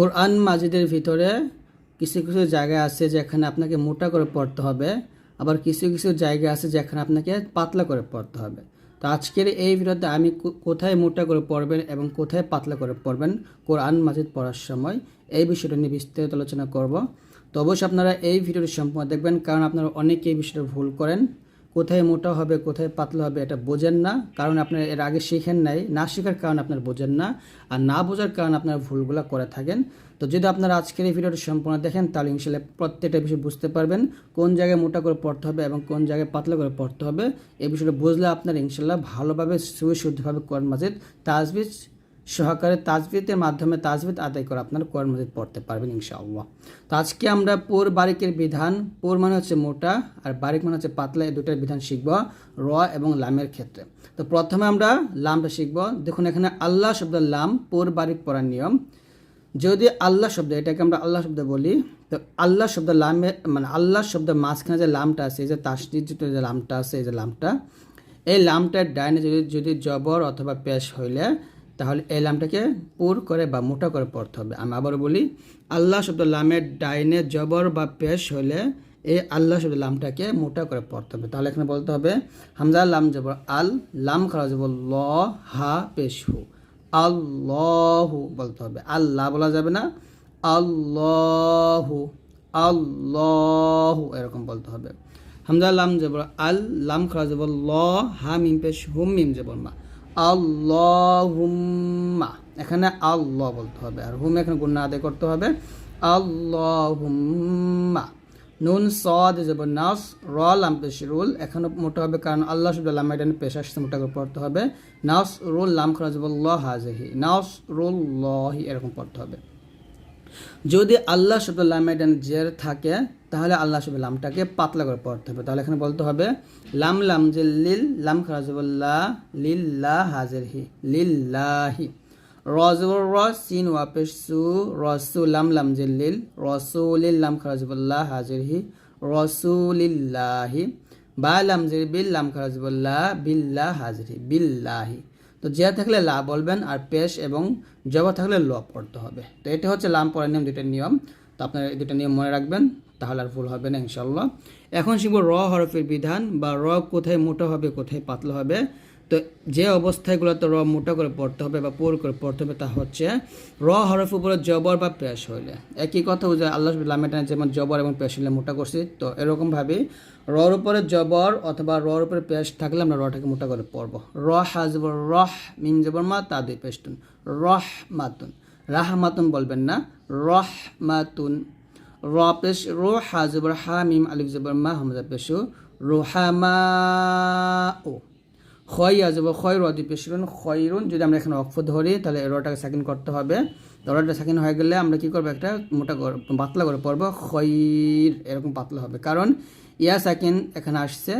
কোরআন মাজিদের ভিতরে কিছু কিছু জায়গা আছে যেখানে আপনাকে মোটা করে পড়তে হবে, আবার কিছু কিছু জায়গা আছে যেখানে আপনাকে পাতলা করে পড়তে হবে। তো আজকের এই ভিডিওতে আমি কোথায় মোটা করে পড়বেন এবং কোথায় পাতলা করে পড়বেন কোরআন মাজিদ পড়ার সময়, এই বিষয়টা নিয়ে বিস্তারিত আলোচনা করব। তো অবশ্যই আপনারা এই ভিডিওটি সম্পূর্ণ দেখবেন, কারণ আপনারা অনেকে এই বিষয়টা ভুল করেন। কোথায় মোটা হবে, কোথায় পাতলা হবে এটা বোঝেন না। কারণ আপনার এর আগে শিখেন নাই, না শেখার কারণে আপনার বোঝেন না। আর না বোঝার কারণে আপনার ভুলগুলো করে থাকেন। তো যদি আপনারা আজকের এই ভিডিওটি সম্পূর্ণ দেখেন, তাহলে ইনশাল্লাহ প্রত্যেকটা বিষয় বুঝতে পারবেন, কোন জায়গায় মোটা করে পড়তে হবে এবং কোন জায়গায় পাতলা করে পড়তে হবে। এই বিষয়টা বুঝলে আপনার ইনশাল্লাহ ভালোভাবে সুশুদ্ধভাবে কোরআন মাজিদ, তাজবিজ সহকারে তাজবিদের মাধ্যমে তাজবিদ আদায় করে আপনার কোরআন মাজিদ পড়তে পারবেন, ইনশাআল্লাহ। তো আজকে আমরা পোর বারিকের বিধান, পোর মানে হচ্ছে মোটা, আর বারিক মানে হচ্ছে পাতলা, এই দুটার বিধান শিখব র এবং লামের ক্ষেত্রে। তো প্রথমে আমরা লামটা শিখব। দেখুন, এখানে আল্লাহ শব্দ লাম, পোর বারিক পড়ার নিয়ম। যদি আল্লাহ শব্দ, এটাকে আমরা আল্লাহ শব্দ বলি, তো আল্লাহ শব্দ লামে মানে আল্লাহ শব্দ মাঝখানে যে লামটা আছে, এই যে তাসদিযুক্ত যে লামটা আছে, এই যে লামটা, এই লামটার ডাইনে যদি যদি জবর অথবা পেশ হইলে তাহলে এই লামটাকে পুর করে বা মোটা করে পড়তে হবে। আমি আবার বলি, আল্লাহ শব্দ লামের ডাইনে জবর বা পেশ হলে এই আল্লাহ শব্দ লামটাকে মোটা করে পড়তে হবে। তাহলে এখানে বলতে হবে, হামজা লাম জবর, আল লাম খারা জবর, ল, হা, পেশ, হু। আল্লাহু বলতে হবে। আল্লাহ বলা যাবে না, আল্লাহু আল্লাহু এরকম বলতে হবে। হামজা লাম জবর, আল লাম খারা জবর, ল, হা, মিম, পেশ হুম মিম জবর, মা। আল্লাহুম্মা। এখানে আল্লাহ বলতে হবে। আর হুম এখানে গুণা আদায় করতে হবে। আল্লাহুম্মা। নুন সদ যাব নাস, র, লাম, পেশ, রুল। এখানে মোটা হবে কারণ আল্লাহ শব্দ লাম, এটা পেশ আসতে মোটা করে পড়তে হবে। নাস, রুল, লাম খরা যাব হাজহি নাস, রুল লহি এরকম পড়তে হবে। যদি আল্লাহ শব্দ লামেডান জের থাকে তাহলে আল্লাহ শব্দ লামটাকে পাতলা করে পড়তে হবে। তাহলে এখানে বলতে হবে, লাম লাম যে লিল, লাম খারাজবুল্লাহ লিল্লা হাজের হি লিল্লাহি রজবর র সিন ওয়াপেশ সু রসু লাম লাম যে লিল রসুলিল লাম খারাজবুল্লাহ হাজির হি রসুলিল্লাহি বা লাম যে বিল, লাম খারাজবুল্লাহ বিল্লাহ হাজির হি বিল্লাহি তো যে থাকলে লা বলবেন আর পেশ এবং জবা থাকলে ল পড়তে হবে। তো এটা হচ্ছে লাম পড়ার নিয়ম, দুইটা নিয়ম। তো আপনারা দুটো নিয়ম মনে রাখবেন। তাহলে আর ভুল হবে না ইনশাল্লাহ এখন শিখব র হরফের বিধান বা র কোথায় মোটা হবে, কোথায় পাতলা হবে। তো যে অবস্থাগুলোতে র মোটা করে পড়তে হবে বা পোর করে পড়তে হবে তা হচ্ছে র হরফ উপরে জবর বা পেশ হইলে। একই কথা যে আল্লাহ লামেটা যেমন জবর এবং পেশ হইলে মোটা করছি, তো এরকমভাবে রর উপরে জবর অথবা রর উপরে পেশ থাকলে আমরা রটাকে মোটা করে পড়ব। র হাজবর রহ, মিম জবর মা, তা দুই পেশতুন রহ মাতুন রাহ মাতুন বলবেন না রহ মাতুন র পেশ রো হাজবর হা মিম আলিফ জবর মা হামজা পেশু রোহামা ও ক্ষয় আসবে ক্ষয় রদি পেশরুন খয়রুন যদি আমরা এখানে অক্ষ ধরি তাহলে রটাকে সাকিন করতে হবে রটা সাকিন হয়ে গেলে আমরা কি করব একটা মোটা পাতলা করে পড়ব খয়র এরকম পাতলা হবে কারণ ইয়া সাকিন এখানে আসছে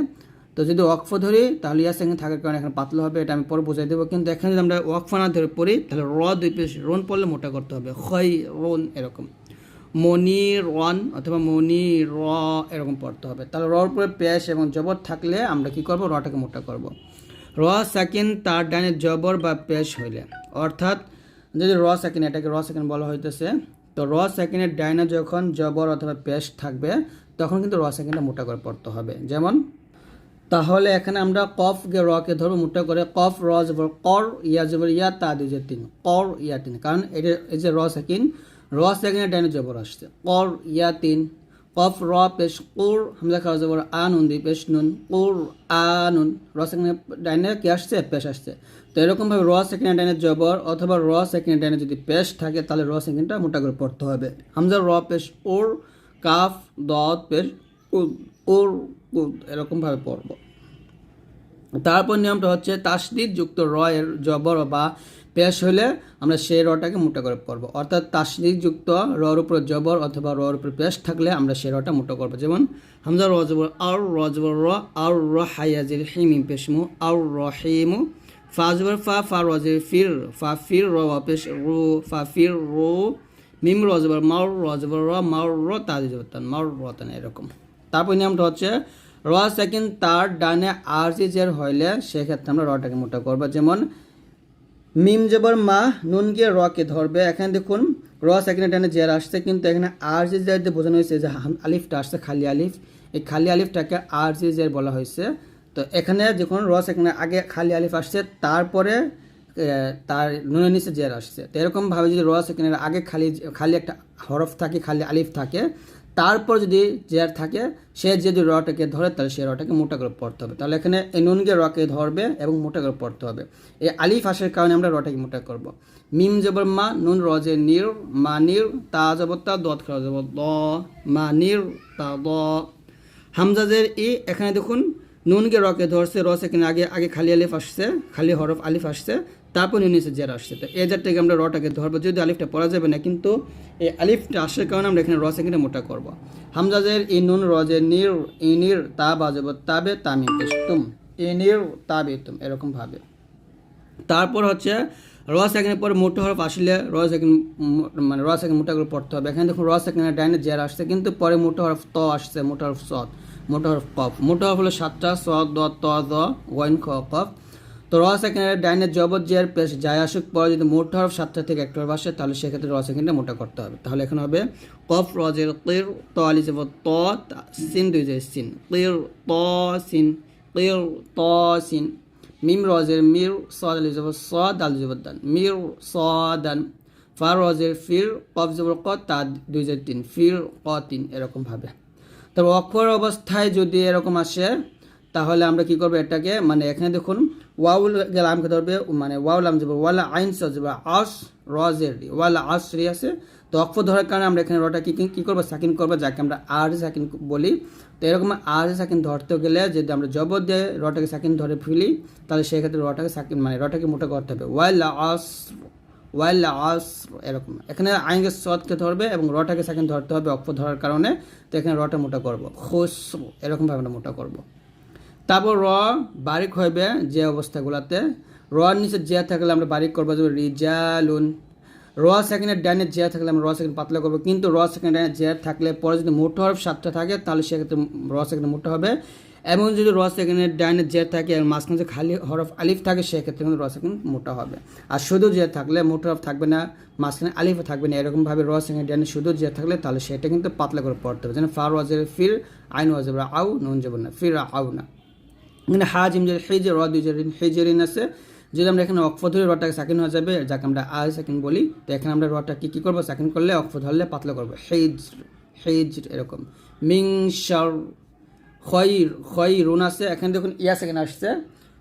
তো যদি ওয়াকফ ধরি তাহলে ইয়া সাকিন থাকার কারণে এখানে পাতলা হবে এটা আমি পরে বোঝাই দেবো কিন্তু এখানে যদি আমরা ওয়াকফ না ধরে পড়ি তাহলে র দুই পেশ রোন পড়লে মোটা করতে হবে খয় রোন এরকম মনি রন অথবা মনি র এরকম পড়তে হবে। তাহলে রর উপরে পেশ এবং জবর থাকলে আমরা কি করব? রটাকে মোটা করব। র সাকিন তার ডানে জবর বা পেশ হইলে। অর্থাৎ যদি র সাকিন, এটাকে র সাকিন বলা হইতেছে, তো র সাকিনের ডাইনে যখন জবর অথবা পেশ থাকবে, তখন কিন্তু র সাকিনটা মোটা করে পড়তে হবে। যেমন, তাহলে এখানে আমরা কফ গে রকে ধরবো মোটা করে, কফ, র, জবর, কর, ইয়া, জবর, ইয়া, তা দুই তিন, কর, ইয়া, তিন। কারণ এটা, এই যে র সেকিন র সেকিনের ডাইনে জবর আসছে। কর ইয়া তিন কফ, র, পেশ, কুর, হামজা খাওয়া জবর, আনুন দি পেশ, নুন, কুর, আনুন। র সেকেন্ডের ডাইনে কি আসছে? পেশ আসছে। তো এরকমভাবে র সেকেন্ডের ডাইনে জবর অথবা র সেকেন্ডের ডাইনে যদি পেশ থাকে, তাহলে র সেকেন্ডটা মোটা করে পড়তে হবে। হামজা, র, পেশ ওর কাফ দত পেশ ওর এরকমভাবে পড়ব। তারপর নিয়মটা হচ্ছে তাসদিদ যুক্ত র এর জবর বা পেশ হলে আমরা সেই রটাকে মোটা করে পড়ব অর্থাৎ তাসদিদ যুক্ত রর উপর জবর অথবা রর উপর পেশ থাকলে আমরা সেই রটা মোটা করব। যেমন, হামজা র জবর, আর র জবর র, আর র হাইয়াজির হিম পেশমু আর রহিমু ফা জবর ফা ফা রজের ফির, ফা ফির র পেশ রু, ফা ফির রু, মিম রজবর মার রজবর র মার র জবতান মার রতান এরকম। তারপর নিয়মটা হচ্ছে, র সেকেন্ড তার ডানে আরজি জের হইলে সেক্ষেত্রে আমরা রটাকে মোটা করব। যেমন মিম জবর মা নুন গিয়ে রকে ধরবে। এখানে দেখুন, র সেকেন্ড ডানে জের আসছে, কিন্তু এখানে আর যে জের দিয়ে বোঝানো হয়েছে যে আলিফটা আসছে খালি আলিফ। এই খালি আলিফটাকে আর জি জের বলা হয়েছে। তো এখানে যখন র সেকেন্ডে আগে খালি আলিফ আসছে, তারপরে তার নুনের নিচে জের আসছে। তো এরকমভাবে যদি র সেকেন্ডের আগে খালি খালি একটা হরফ থাকে, খালি আলিফ থাকে তারপর যদি জের থাকে, সে যদি রটাকে ধরে, তাহলে সে রটাকে মোটা করে পড়তে হবে। তাহলে এখানে এই নুনকে রকে ধরবে এবং মোটা করে পড়তে হবে। এই আলিফ আসার কারণে আমরা রটাকে মোটা করব। মিম জবর মা, নুন রজে নির মা নির তা জবর তা দত খাওয়া জবর দ, মা নির তা দ। হামজাজের ই, এখানে দেখুন, নুনকে রকে ধরছে র এখানে আগে আগে খালি আলিফ আসছে, খালি হরফ আলিফ আসছে। তারপর নিচে জের আসছে। তো এই জারটাকে আমরা রটাকে ধরবো। যদি আলিফটা পড়া যাবে না, কিন্তু এই আলিফটা আসার কারণে আমরা এখানে র সেকেন্ডে মোটা করব। হামজাজের ই নুন রজে নির ইনির তা বাজব, তাবে, তামি তুম ইনির তাবে, তুম, এরকম ভাবে। তারপর হচ্ছে র সেকেন্ডের পর মোটো হরফ আসলে র সেকেন্ড মানে র সেকেন্ড মোটা করে পড়তে হবে। এখানে দেখুন র সেকেন্ডের ডাইনে জের আসছে, কিন্তু পরে মোটা হরফ ত আসছে, মোটা হরফ সদ মোটা হরফ কফ। মোটা হরফ হলো সাতটা, স, দ, ত দ ওয়াইন, খ, কফ। তো র সেকেন্ডের ডাইনে জবর জিয়ার পেশ যায় আসুক, পরে যদি মোটো হরফ সাতটা থেকে একটা হরফ আসে, তাহলে সেক্ষেত্রে র সেকেন্ডে মোটা করতে হবে। তাহলে এখানে হবে কফ, রজের কির, ত, আলি যাব ত সিন, দুই যায় সিন, কির, ত, সিন, কির, ত, সিন, মিম, রজের মির, সদ, আলি যাব সদ, আলি যাব দান, মির সদান ফার রজের ফির, কফ, জবর, ক, তা, দুই যায় তিন, ফির, ক, তিন, এরকম ভাবে। তবে অক্ষর অবস্থায় যদি এরকম আসে, তাহলে আমরা কি করব এটাকে মানে এখানে দেখুন ওয়াউল লামকে ধরবে মানে ওয়াউল লাম যাবে ওয়ালা আইন যাবে আস রজের ওয়ালা আস রি আছে তো অক্ষর ধরার কারণে আমরা এখানে রটা কি কি করব সাকিন করব যাকে আমরা আর সাকিন বলি তো এরকম আর সাকিন ধরতে গেলে যদি আমরা জবর দিয়ে রটাকে সাকিন ধরে ফেলি তাহলে সেক্ষেত্রে রটাকে সাকিন মানে রটাকে মোটা করতে হবে ওয়াইলা আস ওয়াইল আস এরকম এখানে আইনকে সদকে ধরবে এবং রটাকে সেকেন্ড ধরতে হবে অক্ষ ধরার কারণে তো এখানে রটা মোটা করব খোস এরকমভাবে আমরা মোটা করব তারপর র, বারিক হইবে যে অবস্থাগুলোতে। রর নিচে জিয়া থাকলে আমরা বারিক করব, যেমন রিজালুন। র সেকেন্ডের ডাইনে যে থাকলে আমরা র সেকেন্ড পাতলা করব, কিন্তু র সেকেন্ড ডাইনে যে থাকলে পরে যদি মোটো হরফ সাতটা থাকে, তাহলে সেক্ষেত্রে র সেকেন্ড মোটো হবে। এবং যদি র সেকেন্ডের ডাইনে যে থাকে আর মাঝখানে যে খালি হরফ আলিফ থাকে, সেক্ষেত্রে কিন্তু র সেকেন্ড মোটা হবে। আর শুধু যে থাকলে মোটো হরফ থাকবে না, মাঝখানে আলিফও থাকবে না, এরকমভাবে র সেকেন্ড ডাইনে শুধু যে থাকলে, তাহলে সেটা কিন্তু পাতলা করে পড়তে হবে। যেন ফার ওয়াজের ফির, আইন ওয়াজের আউ, নুন যাব না, ফির আউ, না। এখানে হাজিম যে হেজের র দুই জেরিন হেজেরিন আছে যদি আমরা এখানে অক্ষ ধরে রটাকে সাকিন হয়ে যাবে, যাকে আমরা আই সাকিন বলি। তো এখানে আমরা রটা কি করব? সাকিন করলে অক্ষ ধরলে পাতলা করব। হেজ হেজ এরকম। মিং শার খয়ির রুন আছে। এখানে দেখুন ইয়া সেকেন্ড আসছে।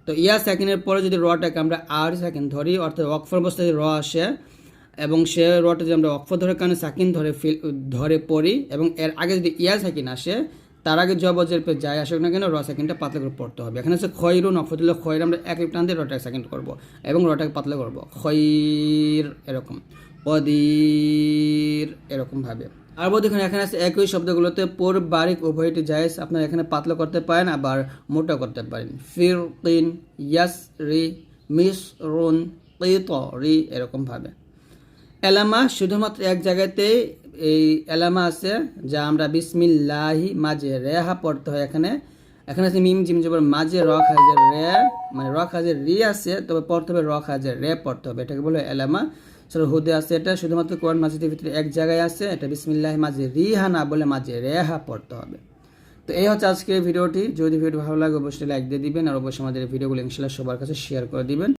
তো ইয়া সেকেন্ডের পরে যদি রটাকে আমরা আর সেকেন্ড ধরি, অর্থাৎ অক্ষর অবস্থায় যদি র আসে, এবং সে রটা যদি আমরা অক্ষ ধরে কারণে সাকিন ধরে ফিল, ধরে পড়ি, এবং এর আগে যদি ইয়া সাকিন আসে তার আগে জবজের পে যায় আসুক না কেন, র সেকেন্ডটা পাতলা করে পড়তে হবে। এখানে হচ্ছে খয়রুন দিলে খয়ের আমরা এক টান দিয়ে রটাকে সেকেন্ড করব এবং রটাকে পাতলা করব। খয়ির এরকম, পদির এরকমভাবে। আর বোধ দেখুন এখানে আছে একই শব্দগুলোতে, পোর বারিক উভয়টি জায়েজ আপনারা এখানে পাতলা করতে পারেন, আবার মোটা করতে পারেন। ফির তিন ইয়াস রি মিস রুন রি এরকমভাবে। এলামা শুধুমাত্র এক জায়গাতেই এই এলামা আছে যা আমরা বিসমিল্লাহি মাঝে রেহা পড়তে হয় এখানে। এখানে আছে মিম, জিম, জবর মাঝে র খাজের রে মানে র খাজের রি আছে, তবে পড়তে হবে র খাজের রে পড়তে হবে, এটাকে বলে এলামা। সেটা হুদে আছে এটা, শুধুমাত্র কোরআন মাজিদের ভিতরে এক জায়গায় আছে, এটা বিসমিল্লাহ মাঝে রিহা না বলে মাঝে রেহা পড়তে হবে। তো এই হচ্ছে আজকের ভিডিওটি, যদি ভিডিও ভালো লাগে অবশ্যই লাইক দিয়ে দিবেন, আর অবশ্যই আমাদের ভিডিওগুলো ইনশাল্লাহ সবার কাছে শেয়ার করে দিবেন।